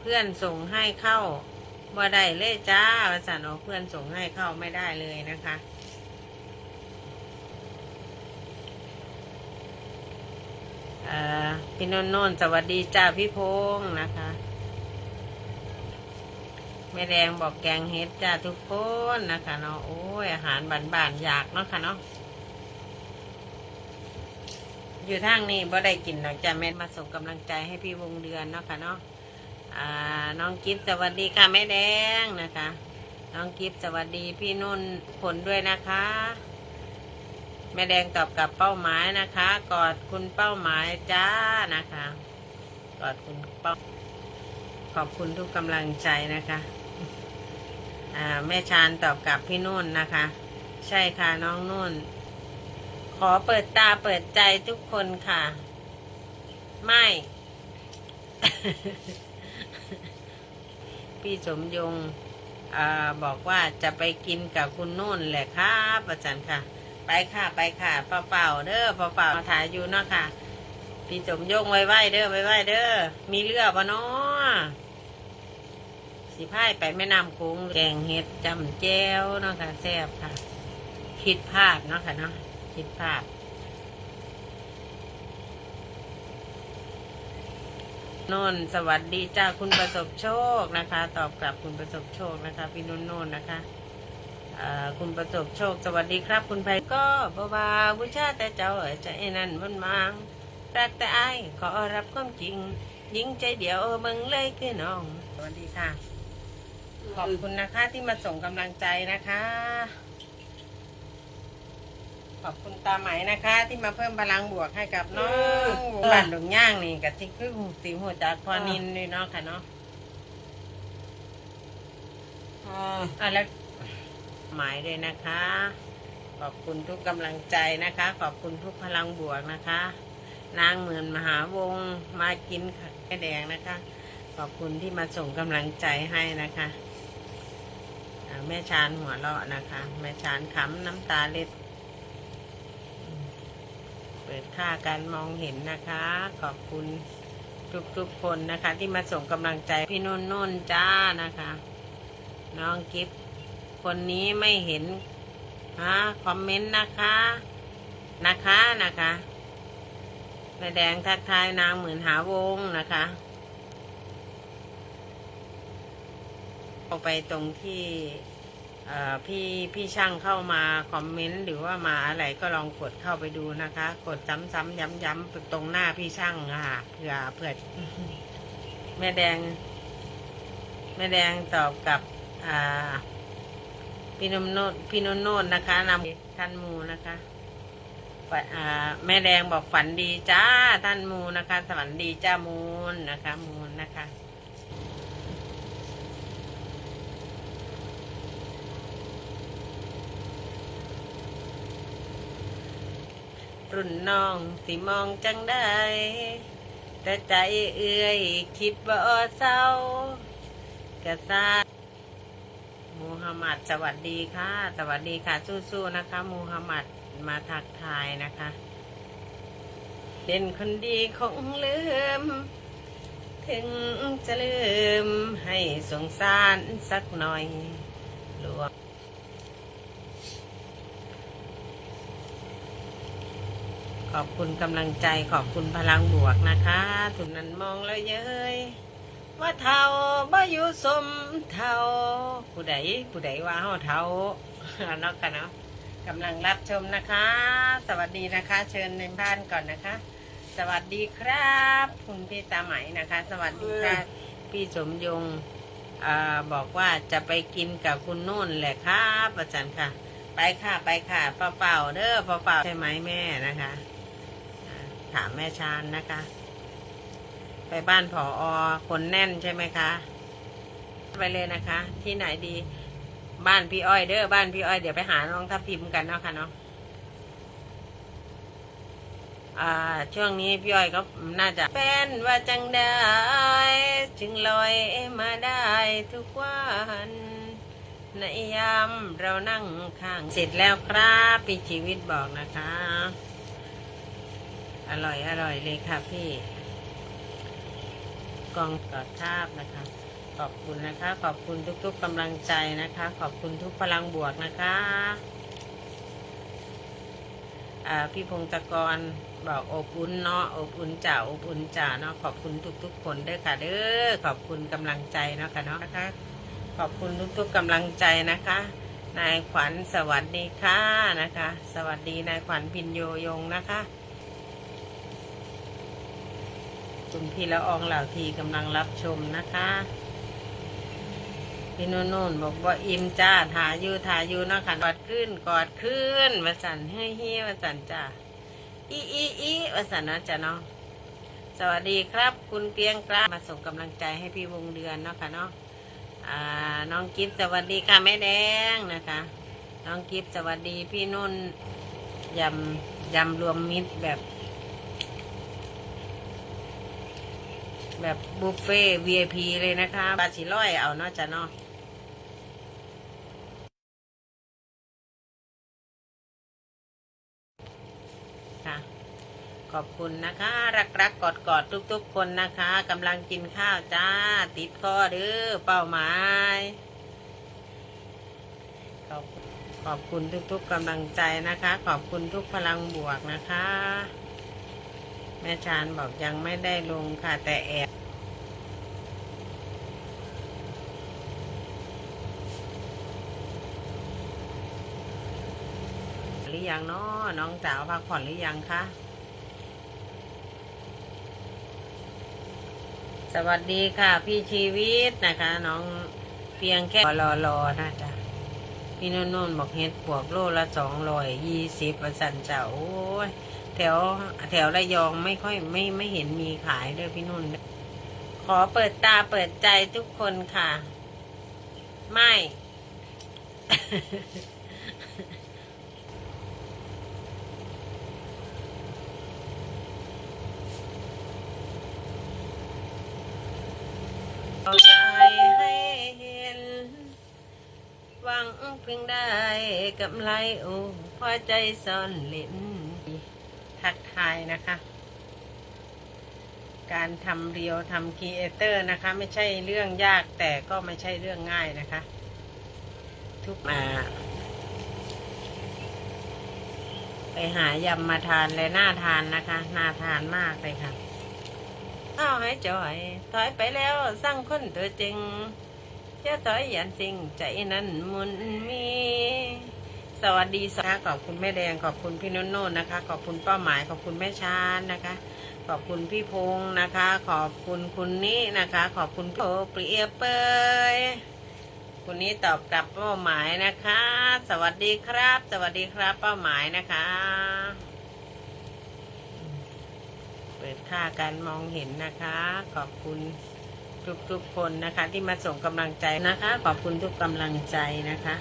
เพื่อนส่งให้เข้าบ่ได้เลยจ้าประสานออกเพื่อนส่งให้เข้าไม่ได้เลยนะคะอ่อพี่นนท์นนสวัสดีจ้าพี่พงษ์นะคะแม่แดงบอกแกงเฮ็ดจ้าทุกคนนะคะเนาะโอ้ยอาหารบานๆอยากเนาะค่ะเนาะอยู่ทางนี้บ่ได้กินหรอกจ้าแม่มาส่งกำลังใจให้พี่วงเดือนเนาะค่ะเนาะ อ่าน้องกิฟต์สวัสดีค่ะแม่แดงนะคะ น้องกิฟต์สวัสดีพี่นุ่นผลด้วยนะคะ แม่แดงตอบกับเป้าหมายนะคะ กอดคุณเป้าหมายจ้านะคะ กอดคุณเป้าขอบคุณทุกกำลังใจนะคะอ่าแม่ชานตอบกับพี่นุ่นนะคะ ใช่ค่ะน้องนุ่น ขอเปิดตาเปิดใจทุกคนค่ะ ไม่ พี่สมยงอบอกว่าจะไปกินกับคุณนุ่นแหละครับประจันค่ะ ไปค่ะไปค่ะเปล่าเด้อเปล่าๆมาถ่ายอยู่เนาะค่ะ พี่สมยงไว้ไว้เด้อไว้ไว้เด้อมีเรือปะเนาะสิพายไปแม่น้ำคุ้งแกงเห็ดจำแจ้วเนาะค่ะแซ่บค่ะ คิดภาพเนาะค่ะเนาะคิดภาพ นนสวัสดีจ้าคุณประสบโชคนะคะ ตอบกลับคุณประสบโชคนะคะพี่นุ่นนนนะคะอ่าคุณประสบโชค สวัสดีครับ คุณไพก็บาวาบูชาแต่เจ้าเอ๋ยใจนั่นมันมางรักแต่ไอ้าขอรับความจริง ยิงใจเดียวเบิ่งเลยคือน้อง สวัสดีค่ะ ขอบคุณนะคะที่มาส่งกำลังใจนะคะ ขอบคุณตาไหมนะคะ ที่มาเพิ่มพลังบวกให้กับน้องบ้านหลงย่างนี่กับที่คือสีหัวจากพอนินด้วยเนาะค่ะเนาะอ่าอะแล้วหมายเลยนะคะ ขอบคุณทุกกำลังใจนะคะ ขอบคุณทุกพลังบวกนะคะ นางเหมือนมหาวงมากินค่ะแม่แดงนะคะ ขอบคุณที่มาส่งกำลังใจให้นะคะอ่าแม่ชานหัวเราะนะคะ แม่ชานขำน้ำตาเล็ดเปิดค่าการมองเห็นนะคะ ขอบคุณทุกๆคนนะคะ ที่มาส่งกำลังใจพี่นุ่นนุ่นจ้านะคะ น้องกิฟต์คนนี้ไม่เห็นฮะคอมเมนต์นะคะนะคะนะคะแม่แดงทักทายนางเหมื่นหาวงนะคะเอาไปตรงที่ พี่พี่ช่างเข้ามาคอมเมนต์หรือว่ามาอะไรก็ลองกดเข้าไปดูนะคะ กดซ้ำๆย้ำๆตรงหน้าพี่ช่างอะค่ะเผื่อเผื่อแม่แดง แม่แดงตอบกับพี่นมโนดพี่นนโนดนะคะนำท่านมูนะคะแม่แดงบอกฝันดีจ้าท่านมูนะคะสวัสดีจ้ามูลนะคะ มูลนะคะ รุ่นน้องสิมองจังได้ แต่ใจเอื้อยคิดว่าเศร้ากระซามูฮัมหมัดสวัสดีค่ะ สวัสดีค่ะสู้ๆนะคะ มูฮัมหมัดมาทักทายนะคะเด่นคนดีคงลืม ถึงจะลืมให้สงสารสักหน่อยหลวง ขอบคุณกำลังใจขอบคุณพลังบวกนะคะทุนนั้นมองแล้วเย้ยว่าเท่าบ่อยู่สมเท่าผู้ใดผู้ใดว่าเฮาเท่าเนาะกันเนาะกำลังรับชมนะคะ สวัสดีนะคะ เชิญในบ้านก่อนนะคะ สวัสดีครับ คุณพี่ตาไหมนะคะ สวัสดีค่ะพี่สมยงอาบอกว่าจะไปกินกับคุณนุ่นแหละครับประจันค่ะ ไปค่ะไปค่ะเปล่าๆเด้อเปล่าๆใช่ไหมแม่นะคะอ่า ถามแม่ชานนะคะ ไปบ้านผออคนแน่นใช่ไหมคะ ไปเลยนะคะ ที่ไหนดี บ้านพี่อ้อยเด้อบ้านพี่อ้อยเดี๋ยวไปหาน้องทับทิมกันเนาะค่ะเนาะอ่าช่วงนี้พี่อ้อยก็น่าจะแฟนว่าจังได้ จึงลอยมาได้ทุกวันในยามเรานั่งข้างเสร็จแล้วครับพี่ชีวิตบอกนะคะ อร่อยอร่อยเลยค่ะพี่ กองกอดทาบนะคะ ขอบคุณนะคะ ขอบคุณทุกๆกำลังใจนะคะ ขอบคุณทุกพลังบวกนะคะพี่พงศกรบอกอบอุ่นเนาะอบอุ่นจ่าอบอุ่นจ่าเนาะขอบคุณทุกๆคนด้วยค่ะเด้อขอบคุณกำลังใจเนาะค่ะเนาะนะคะ ขอบคุณทุกๆกำลังใจนะคะ นายขวัญสวัสดีค่ะนะคะ สวัสดีนายขวัญพินโยยงนะคะ คุณพี่ละอองเหล่าทีกำลังรับชมนะคะ พี่โน่นโน่นบอกว่าอิ่มจ้าถายอยู่ถายอยู่นะคะกอดขึ้นกอดขึ้นวาสันเฮ้ยเฮ้ยวาสันจ้าอีอีอีวาสันนะจ้ะเนาะสวัสดีครับ คุณเกรียงกล้ามาส่งกำลังใจให้พี่วงเดือนเนาะค่ะเนาะอ่าน้องกิฟต์สวัสดีค่ะแม่แดงนะคะ น้องกิฟต์สวัสดีพี่นุ่นยำยำรวมมิตรแบบ แบบบุฟเฟ่ VIP เลยนะคะบาชิร้อยเอาเนาะจ้ะเนาะค่ะ ขอบคุณนะคะ รักรักกอดกอดทุกๆ คนนะคะกำลังกินข้าวจ้า ติดคอเด้อเป้าหมายขอบขอบคุณทุกๆกำลังใจนะคะ ขอบคุณทุกพลังบวกนะคะ แม่ชานบอกยังไม่ได้ลงค่ะแต่แอบ หรือ ยังเนาะน้องสาวพักผ่อนหรือยังคะสวัสดีค่ะ พี่ชีวิตนะคะ น้องเพียงแค่รอรอๆนะจ๊ะพี่นุ่นนุ่นบอกเฮ็ดปวกโลละสองร้อยยี่สิบประสันเจ้าโอ้ยแถวแถวระยองไม่ค่อยไม่ไม่เห็นมีขายเลยพี่นุ่น ขอเปิดตาเปิดใจทุกคนค่ะ ไม่ งเพียงได้กำไรโอ้พอใจซ่อนเล่นทักทายนะคะ การทำเรียวทำครีเอเตอร์นะคะ ไม่ใช่เรื่องยากแต่ก็ไม่ใช่เรื่องง่ายนะคะ ทุกมาไปหายำมาทานเลยน่าทานนะคะ น่าทานมากเลยค่ะ เอาให้จอย ถอยไปแล้วสร้างคนตัวจริง จะถอยยันจริงใจนั้นมุนมี สวัสดีสวัสดีขอบคุณแม่แดงขอบคุณพี่นุ่นโน่นนะคะ ขอบคุณเป้าหมายขอบคุณแม่ชานนะคะ ขอบคุณพี่พงษ์นะคะ ขอบคุณคุณนี่นะคะ ขอบคุณพี่โอเปรียเปยคุณนี้ตอบกลับเป้าหมายนะคะ สวัสดีครับ สวัสดีครับเป้าหมายนะคะ เปิดค่าการมองเห็นนะคะ ขอบคุณ ทุกๆคนนะคะ ที่มาส่งกำลังใจนะคะ ขอบคุณทุกกำลังใจนะคะ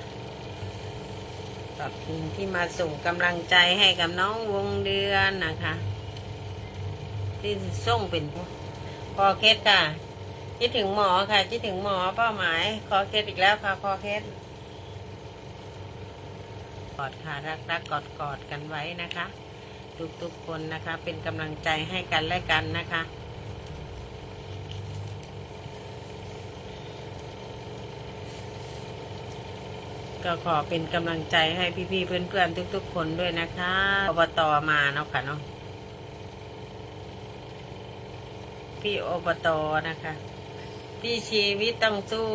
ขอบคุณที่มาส่งกำลังใจให้กับน้องวงเดือนนะคะ ที่ส่งเป็นคอเคสค่ะคิดถึงหมอค่ะคิดถึงหมอเป้าหมายคอเคสอีกแล้วค่ะคอเคสกอดค่ะรักรักกอดกอดกันไว้นะคะ ทุกๆคนนะคะ เป็นกำลังใจให้กันและกันนะคะ ก็ขอเป็นกำลังใจให้พี่ๆเพื่อนๆทุก ๆ คนด้วยนะคะอบตมาเนาะค่ะเนาะพี่อบตนะคะ พี่ชีวิตต้องสู้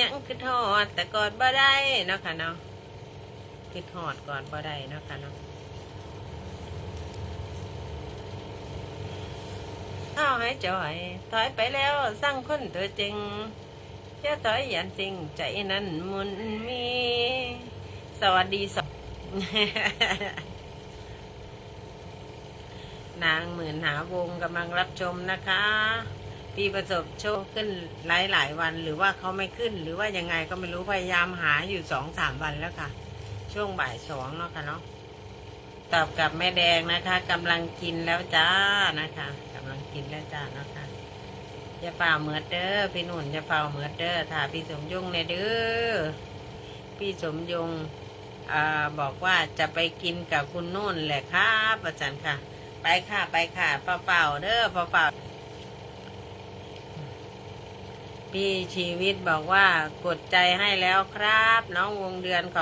ยังคือทอดแต่กอดบ่ได้เนาะค่ะเนาะคือทอดก่อนบ่ได้เนาะค่ะเนาะ เอาให้จอย ถอยไปแล้วสร้างคนตัวจริงจะถอยยันจริง ใจนั้นมุนมี สวัสดีสนางหมื่นหาวงกำลังรับชมนะคะปีประสบโชคขึ้นหลายหลายวัน หรือว่าเขาไม่ขึ้น หรือว่ายังไงก็ไม่รู้พยายามหาอยู่สองสามวันแล้วค่ะ ช่วงบ่ายสองเนาะค่ะเนาะตอบกับแม่แดงนะคะกำลังกินแล้วจ้านะคะำลังกินแล้วจ้าเนาะค่ะอย่าฝ่าเหมือดเด้อพี่นุ่นอย่าฝ่าเหมือดเด้อถ้าพี่สมยงในเด้อพี่สมยงอบอกว่าจะไปกินกับคุณนุ่นแหละครับอาจารย์ค่ะ ไปค่ะไปค่ะเฝ้าๆเด้อเฝ้าพี่ชีวิตบอกว่ากดใจให้แล้วครับ น้องวงเดือนขอ